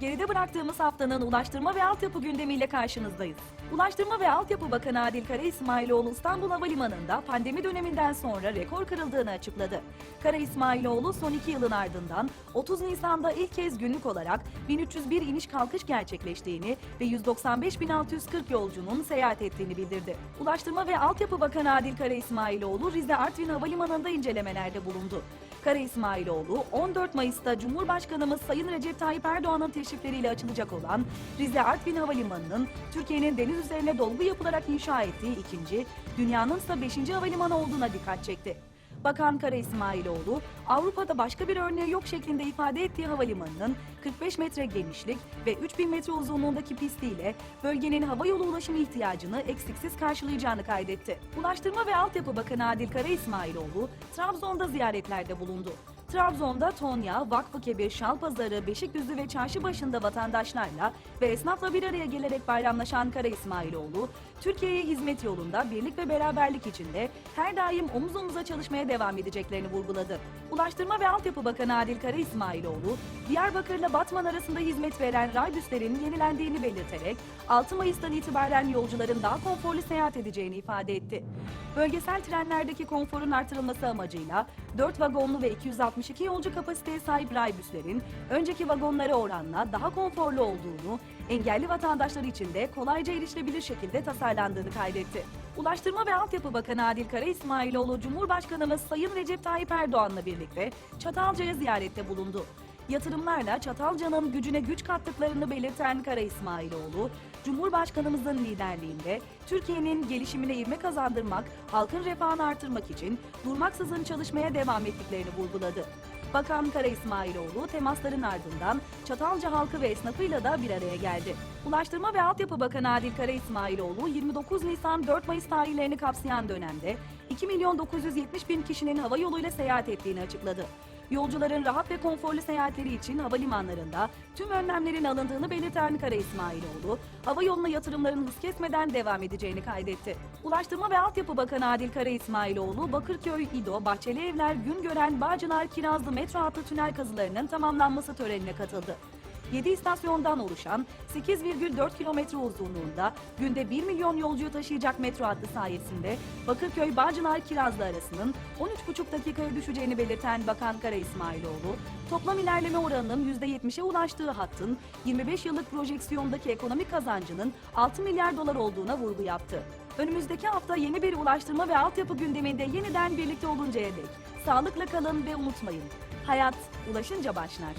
Geride bıraktığımız haftanın ulaştırma ve altyapı gündemiyle karşınızdayız. Ulaştırma ve Altyapı Bakanı Adil Kara İsmailoğlu İstanbul Havalimanı'nda pandemi döneminden sonra rekor kırıldığını açıkladı. Kara İsmailoğlu son iki yılın ardından 30 Nisan'da ilk kez günlük olarak 1301 iniş kalkış gerçekleştiğini ve 195.640 yolcunun seyahat ettiğini bildirdi. Ulaştırma ve Altyapı Bakanı Adil Kara İsmailoğlu Rize Artvin Havalimanı'nda incelemelerde bulundu. Kara İsmailoğlu 14 Mayıs'ta Cumhurbaşkanımız Sayın Recep Tayyip Erdoğan'ın teşrifleriyle açılacak olan Rize Artvin Havalimanı'nın Türkiye'nin deniz üzerine dolgu yapılarak inşa ettiği ikinci, dünyanın ise beşinci havalimanı olduğuna dikkat çekti. Bakan Kara İsmailoğlu, Avrupa'da başka bir örneği yok şeklinde ifade ettiği havalimanının 45 metre genişlik ve 3000 metre uzunluğundaki pistiyle bölgenin hava yolu ulaşımı ihtiyacını eksiksiz karşılayacağını kaydetti. Ulaştırma ve Altyapı Bakanı Adil Kara İsmailoğlu, Trabzon'da ziyaretlerde bulundu. Trabzon'da Tonya, Vakfı Kebir, Şalpazarı, Beşikdüzü ve çarşı başında vatandaşlarla ve esnafla bir araya gelerek bayramlaşan Kara İsmailoğlu, Türkiye'ye hizmet yolunda birlik ve beraberlik içinde her daim omuz omuza çalışmaya devam edeceklerini vurguladı. Ulaştırma ve Altyapı Bakanı Adil Kara İsmailoğlu, Diyarbakır'la Batman arasında hizmet veren raybüslerin yenilendiğini belirterek 6 Mayıs'tan itibaren yolcuların daha konforlu seyahat edeceğini ifade etti. Bölgesel trenlerdeki konforun artırılması amacıyla 4 vagonlu ve 262 yolcu kapasiteye sahip raybüslerin önceki vagonlara oranla daha konforlu olduğunu, engelli vatandaşlar için de kolayca erişilebilir şekilde tasarlandığını kaydetti. Ulaştırma ve Altyapı Bakanı Adil Kara İsmailoğlu, Cumhurbaşkanımız Sayın Recep Tayyip Erdoğan'la birlikte Çatalca'ya ziyarette bulundu. Yatırımlarla Çatalca'nın gücüne güç kattıklarını belirten Kara İsmailoğlu, Cumhurbaşkanımızın liderliğinde Türkiye'nin gelişimine ivme kazandırmak, halkın refahını artırmak için durmaksızın çalışmaya devam ettiklerini vurguladı. Bakan Kara İsmailoğlu temasların ardından Çatalca halkı ve esnafıyla da bir araya geldi. Ulaştırma ve Altyapı Bakanı Adil Kara İsmailoğlu 29 Nisan 4 Mayıs tarihlerini kapsayan dönemde 2 milyon 970 bin kişinin hava yoluyla seyahat ettiğini açıkladı. Yolcuların rahat ve konforlu seyahatleri için havalimanlarında tüm önlemlerin alındığını belirten Kara İsmailoğlu, hava yoluna yatırımların hız kesmeden devam edeceğini kaydetti. Ulaştırma ve Altyapı Bakanı Adil Kara İsmailoğlu, Bakırköy, İdo, Bahçeli Evler, Güngören, Bağcılar, Kirazlı metro hattı tünel kazılarının tamamlanması törenine katıldı. 7 istasyondan oluşan 8,4 kilometre uzunluğunda günde 1 milyon yolcuyu taşıyacak metro hattı sayesinde Bakırköy Bağcılar Kirazlı arasının 13,5 dakikaya düşeceğini belirten Bakan Kara İsmailoğlu, toplam ilerleme oranının %70'e ulaştığı hattın 25 yıllık projeksiyondaki ekonomik kazancının 6 milyar dolar olduğuna vurgu yaptı. Önümüzdeki hafta yeni bir ulaştırma ve altyapı gündeminde yeniden birlikte oluncaya dek sağlıkla kalın ve unutmayın. Hayat ulaşınca başlar.